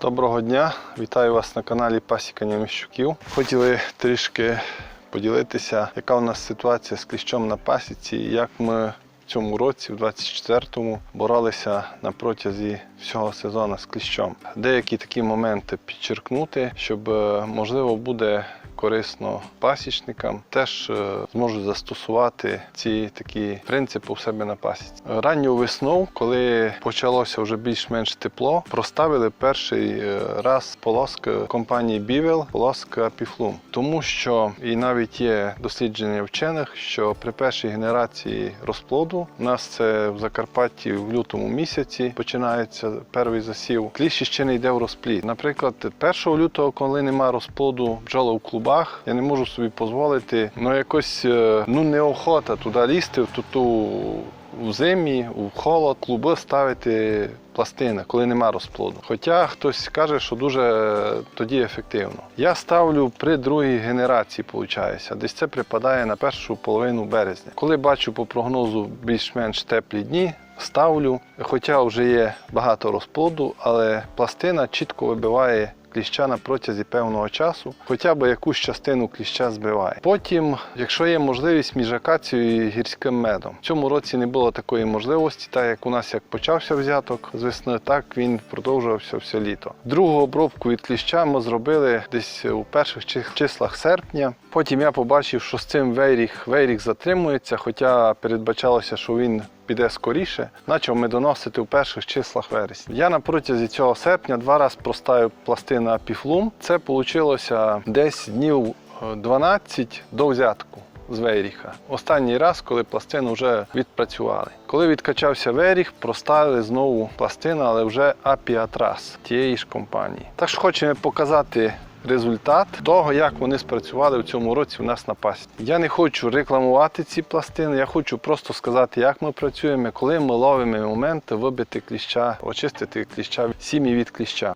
Доброго дня, вітаю вас на каналі Пасікання Міщуків. Хотіли трішки поділитися, яка у нас ситуація з кліщом на пасіці, як ми в цьому році, в 24-му, боролися на протязі всього сезону з кліщом. Деякі такі моменти підчеркнути, щоб е, можливо буде корисно пасічникам, теж е, зможуть застосувати ці такі принципи у себе на пасіці. Ранню весну, коли почалося вже більш-менш тепло, проставили перший е, раз полоски компанії Бівел, полоска Піфлум. Тому що і навіть є дослідження вчених, що при першій генерації розплоду у нас це в Закарпатті в лютому місяці починається перший засів. Кліщ ще не йде в розплід. Наприклад, 1 лютого, коли нема розплоду бджоли в клубах, я не можу собі дозволити ну якось е, ну неохота туди лізти в ту в зимі, у холод, клуби ставити пластини, коли нема розплоду. Хоча хтось каже, що дуже тоді ефективно. Я ставлю при другій генерації, виходить. Десь це припадає на першу половину березня. Коли бачу по прогнозу більш-менш теплі дні. Ставлю, хоча вже є багато розплоду, але пластина чітко вибиває кліща на протязі певного часу, хоча б якусь частину кліща збиває. Потім, якщо є можливість між акацією і гірським медом, в цьому році не було такої можливості, так як у нас як почався взяток з весни, так він продовжувався все літо. Другу обробку від кліща ми зробили десь у перших числах серпня. Потім я побачив, що з цим вейріг, вейріг затримується, хоча передбачалося, що він піде скоріше, почав медоносити у перших числах вересня. Я на протязі цього серпня два рази проставив пластина піфлум. Це вийшло десь днів е, 12 до взятку. З Вейріха. Останній раз, коли пластину вже відпрацювали. Коли відкачався Вейріх, проставили знову пластину, але вже Апіатрас тієї ж компанії. Так що хочемо показати результат того, як вони спрацювали в цьому році у нас на пасі. Я не хочу рекламувати ці пластини, я хочу просто сказати, як ми працюємо, коли ми ловимо моменти вибити кліща, очистити кліща, сім'ї від кліща.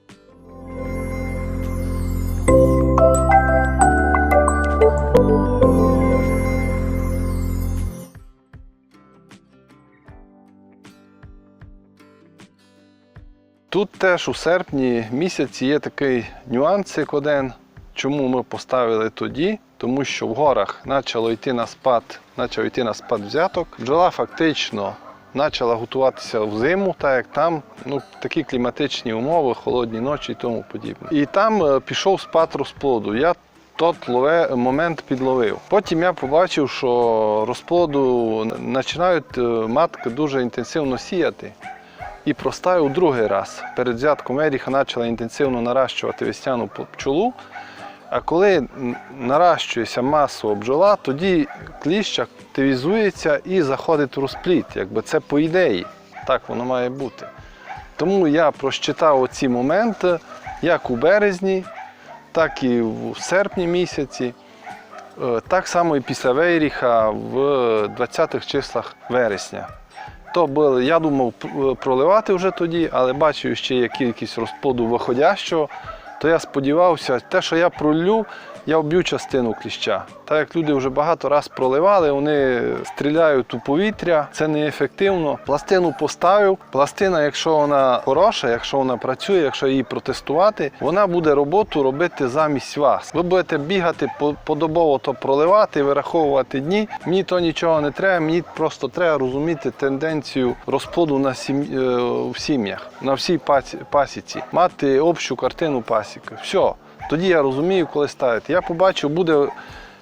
Теж у серпні місяці є такий нюансик один, чому ми поставили тоді, тому що в горах почало йти на спад, почав йти на спад взяток. Бджола фактично почала готуватися в зиму, так як там ну, такі кліматичні умови, холодні ночі і тому подібне. І там е, пішов спад розплоду. Я тот лове, момент підловив. Потім я побачив, що розплоду починають е, матки дуже інтенсивно сіяти і проставив другий раз. Перед взятком Еріха почала інтенсивно наращувати весняну пчолу. А коли наращується масово бджола, тоді кліщ активізується і заходить в розплід. Якби це по ідеї, так воно має бути. Тому я просчитав оці моменти як у березні, так і в серпні місяці. Е, Так само і після Вейріха в 20-х числах вересня. То було, я думав проливати вже тоді, але бачив, ще є кількість розплоду виходящого, то я сподівався, те, що я пролю, я вб'ю частину кліща. Так як люди вже багато раз проливали, вони стріляють у повітря, це неефективно. Пластину поставив. Пластина, якщо вона хороша, якщо вона працює, якщо її протестувати, вона буде роботу робити замість вас. Ви будете бігати по- подобово то проливати, вираховувати дні. Мені то нічого не треба, мені просто треба розуміти тенденцію розплоду на сім... е, в сім'ях, на всій пасі- пасіці, мати общу картину пасіки. Все. Тоді я розумію, коли ставити. Я побачив, буде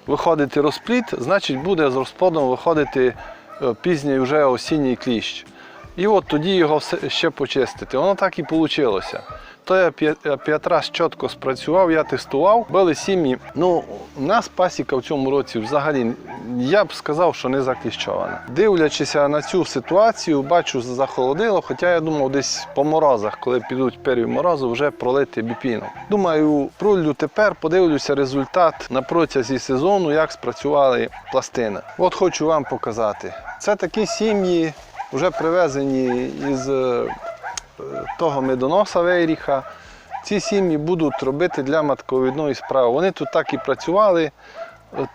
виходити розплід, значить буде з розплодом виходити е, пізній вже осінній кліщ. І от тоді його все- ще почистити. Воно так і вийшло. То я п'я- п'ятрас чітко спрацював, я тестував, били сім'ї. Ну, у нас пасіка в цьому році взагалі, я б сказав, що не закліщована. Дивлячись на цю ситуацію, бачу, захолодило, хоча я думав, десь по морозах, коли підуть перві морози, вже пролити біпіну. Думаю, пролю тепер, подивлюся результат на протязі сезону, як спрацювали пластини. От хочу вам показати. Це такі сім'ї, вже привезені із е, того медоноса Вейріха. Ці сім'ї будуть робити для матковідної справи. Вони тут так і працювали.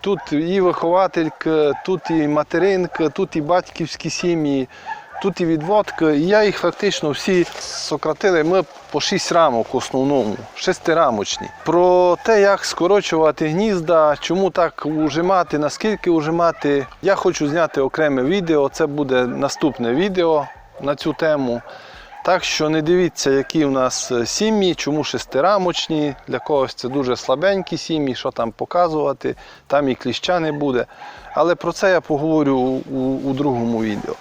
Тут і вихователька, тут і материнка, тут і батьківські сім'ї. Тут і відводка, і я їх фактично всі сократили. Ми по 6 рамок в основному, шестирамочні. Про те, як скорочувати гнізда, чому так ужимати, наскільки ужимати, я хочу зняти окреме відео. Це буде наступне відео на цю тему. Так що не дивіться, які в нас е, сім'ї, чому шестирамочні. Для когось це дуже слабенькі сім'ї, що там показувати, там і кліща не буде. Але про це я поговорю у, у другому відео.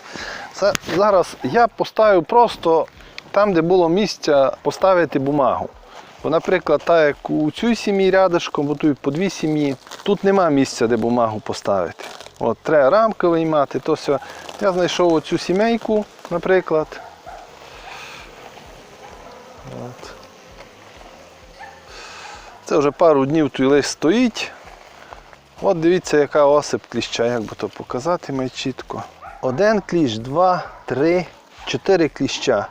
Це, зараз я поставив просто там, де було місця поставити бумагу. Бо, наприклад, так як у цій сім'ї рядышком, бо тут по дві сім'ї, тут нема місця, де бумагу поставити. От, треба рамки виймати, то все. Я знайшов оцю сімейку, наприклад. От. Це вже пару днів той лист стоїть. От дивіться, яка осип кліща, як би то показати май чітко. Один кліщ, два, три, чотири кліща.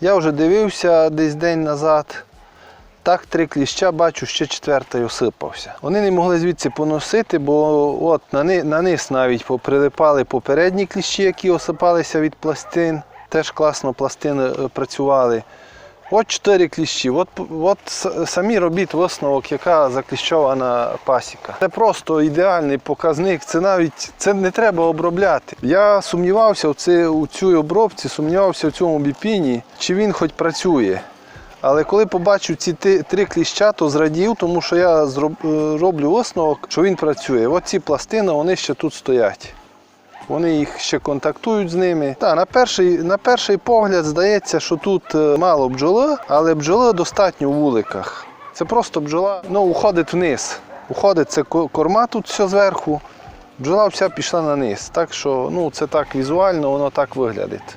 Я вже дивився десь день назад. Так, три кліща, бачу, ще четвертий осипався. Вони не могли звідси поносити, бо от на, ни- на низ навіть поприлипали попередні кліщі, які осипалися від пластин. Теж класно пластини е, працювали. От чотири кліщі. От, от самі робіть висновок, яка закліщована пасіка. Це просто ідеальний показник. Це навіть це не треба обробляти. Я сумнівався в, це, у цій обробці, сумнівався в цьому біпіні, чи він хоч працює. Але коли побачив ці три кліща, то зрадів, тому що я е, роблю висновок, що він працює. От ці пластини, вони ще тут стоять. Вони їх ще контактують з ними. Та на перший, на перший погляд здається, що тут е, мало бджоли, але бджоли достатньо в вуликах. Це просто бджола ну, уходить вниз. Уходить це корма тут все зверху. Бджола вся пішла на низ. Так що ну, це так візуально, воно так виглядить.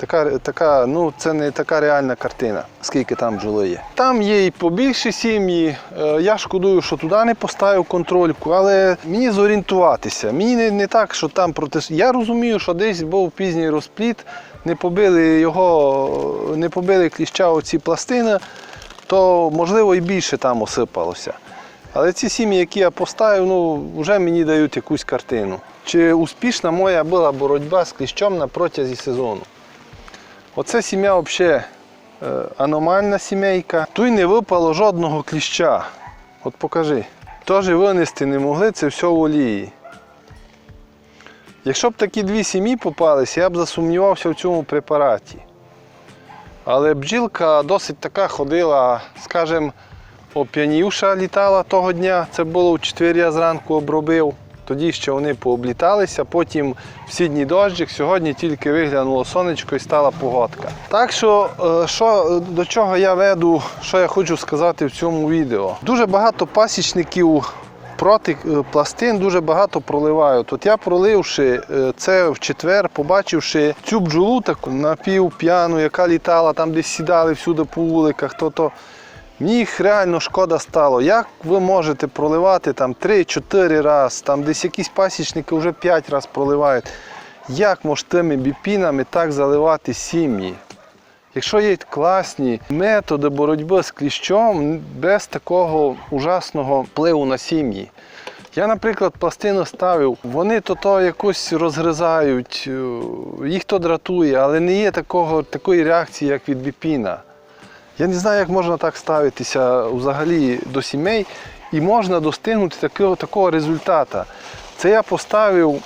Така, така, ну, це не така реальна картина, скільки там бджоли є. Там є і побільші сім'ї. Е, Я шкодую, що туди не поставив контрольку, але мені зорієнтуватися. Мені не, не так, що там проти. Я розумію, що десь був пізній розпліт, не побили його, не побили кліща оці пластини, то можливо і більше там осипалося. Але ці сім'ї, які я поставив, ну, вже мені дають якусь картину. Чи успішна моя була боротьба з кліщом на протязі сезону? Оце сім'я взагалі аномальна сімейка. Тут не випало жодного кліща. От покажи. Теж винести не могли, це все в олії. Якщо б такі дві сім'ї попалися, я б засумнівався в цьому препараті. Але бджілка досить така ходила, скажімо, оп'янівша літала того дня. Це було в четвер я зранку обробив. Тоді ще вони пообліталися, потім всі дні дощик, сьогодні тільки виглянуло сонечко і стала погодка. Так що, е, що до чого я веду, що я хочу сказати в цьому відео. Дуже багато пасічників проти е, пластин дуже багато проливають. От я проливши е, це в четвер, побачивши цю бджолу таку напівп'яну, яка літала там, десь сідали всюди по вуликах, то то мені їх реально шкода стало. Як ви можете проливати там 3-4 рази, там десь якісь пасічники вже 5 разів проливають. Як може тими біпінами так заливати сім'ї? Якщо є класні методи боротьби з кліщом без такого ужасного впливу на сім'ї. Я, наприклад, пластину ставив, вони то то якось розгризають, е, їх то дратує, але не є такого, такої реакції, як від біпіна. Я не знаю, як можна так ставитися взагалі до сімей і можна достигнути такого, такого результату. Це я поставив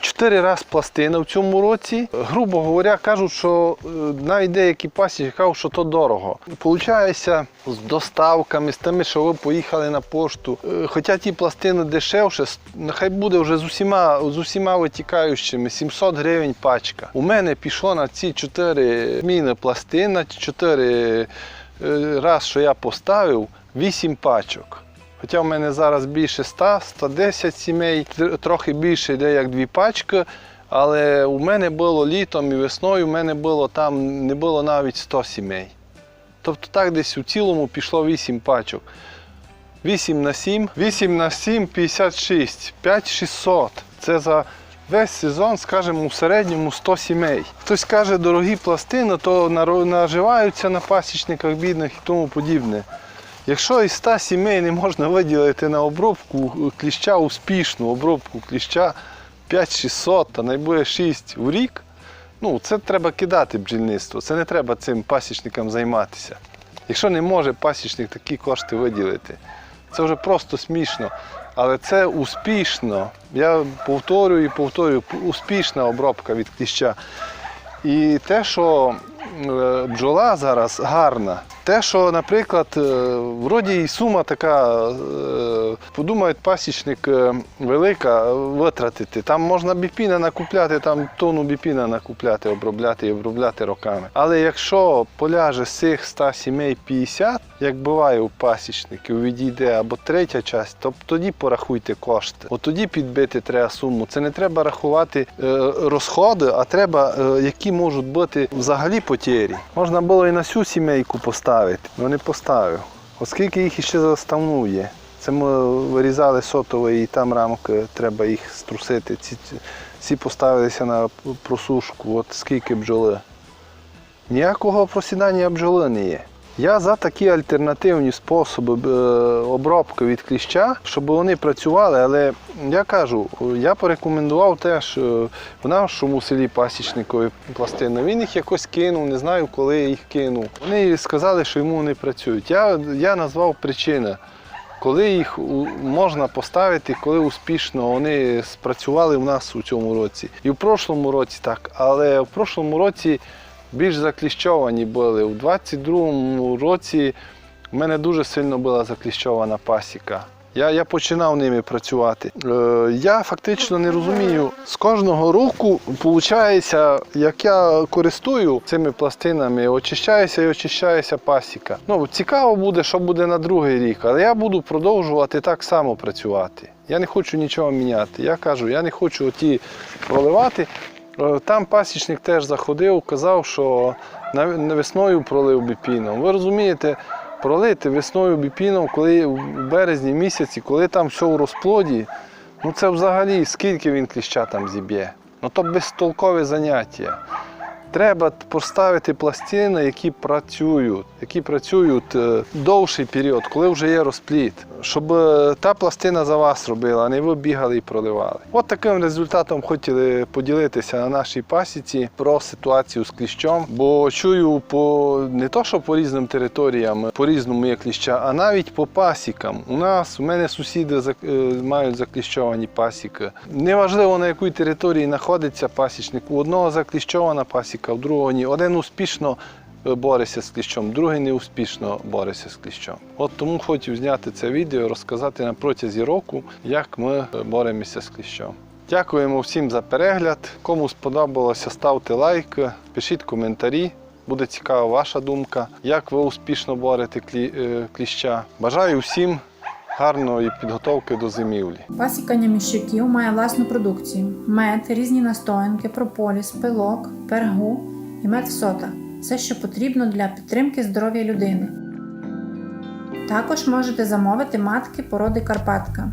чотири рази пластини в цьому році. Грубо говоря, кажуть, що е, навіть деякі пасічники кажуть, що то дорого. Получається з доставками, з тими, що ви поїхали на пошту. Е, Хоча ті пластини дешевше, нехай буде вже з усіма, з усіма витікаючими 700 гривень пачка. У мене пішло на ці чотири зміни пластин, на чотири е, раз, що я поставив, 8 пачок. Хоча в мене зараз більше 100, 110 сімей, трохи більше йде як дві пачки. Але у мене було літом і весною, у мене було там не було навіть 100 сімей. Тобто так десь у цілому пішло 8 пачок. 8 на 7, 8 на 7, 56, 5600. Це за весь сезон, скажімо, у середньому 100 сімей. Хтось каже, дорогі пластини, то наживаються на пасічниках бідних і тому подібне. Якщо із 100 сімей не можна виділити на обробку кліща успішну обробку кліща 5-600, та найбуде 6 в рік, Ну, це треба кидати бджільництво, це не треба цим пасічникам займатися. Якщо не може пасічник такі кошти виділити, це вже просто смішно. Але це успішно. Я повторюю і повторюю, успішна обробка від кліща. І те, що е, бджола зараз гарна, те, що, наприклад, е, вроді і сума така, е, подумають, пасічник е, велика, витратити. Там можна біпіна накупляти, там тонну біпіна накупляти, обробляти і обробляти роками. Але якщо поляже з цих 100 сімей 50, як буває у пасічників, відійде або третя часть, то тоді порахуйте кошти. От тоді підбити треба суму. Це не треба рахувати розходи, а треба, які можуть бути взагалі потері. Можна було і на всю сімейку поставити, але не поставив. Оскільки їх іще заставну є. Це ми вирізали сотове і там рамки, треба їх струсити. Ці, ці поставилися на просушку. От скільки бджоли. Ніякого просідання бджоли не є. Я за такі альтернативні способи е, обробки від кліща, щоб вони працювали, але я кажу, я порекомендував теж е, в нашому селі пасічникові пластини. Він їх якось кинув, не знаю, коли їх кинув. Вони сказали, що йому не працюють. Я, я назвав причини. Коли їх можна поставити, коли успішно вони спрацювали в нас у цьому році. І в прошлому році так, але в прошлому році більш закліщовані були. У 22-му році в мене дуже сильно була закліщована пасіка. Я, я починав ними працювати. Е, я фактично не розумію. З кожного року, виходить, як я користую цими пластинами, очищається і очищається пасіка. Ну, цікаво буде, що буде на другий рік, але я буду продовжувати так само працювати. Я не хочу нічого міняти. Я кажу, я не хочу оті проливати. Е, Там пасічник теж заходив, казав, що весною пролив біпіном. Ви розумієте, пролити весною біпіном, коли в березні місяці, коли там все в розплоді, ну це взагалі скільки він кліща там зіб'є. Ну то безтолкове заняття. Треба поставити пластини, які працюють, які працюють е, довший період, коли вже є розпліт, щоб е, та пластина за вас робила, а не ви бігали і проливали. От таким результатом хотіли поділитися на нашій пасіці про ситуацію з кліщом. Бо чую по не то, що по різним територіям по різному є кліща, а навіть по пасікам. У нас у мене сусіди е, мають закліщовані пасіки. Неважливо на якій території знаходиться пасічник. У одного закліщована пасіка, у другого ні. Один успішно е, бореться з кліщом, другий не успішно бореться з кліщом. От тому хотів зняти це відео, розказати на протязі року, як ми е, боремося з кліщом. Дякуємо всім за перегляд. Кому сподобалося, ставте лайк, пишіть коментарі. Буде цікава ваша думка, як ви успішно борете е, кліща. Бажаю всім гарної підготовки до зимівлі. Пасіка Няміщуків має власну продукцію: мед, різні настоянки, прополіс, пилок, пергу і мед в сотах. Все, що потрібно для підтримки здоров'я людини. Також можете замовити матки породи Карпатка.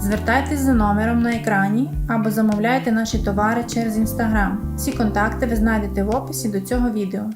Звертайтесь за номером на екрані або замовляйте наші товари через інстаграм. Всі контакти ви знайдете в описі до цього відео.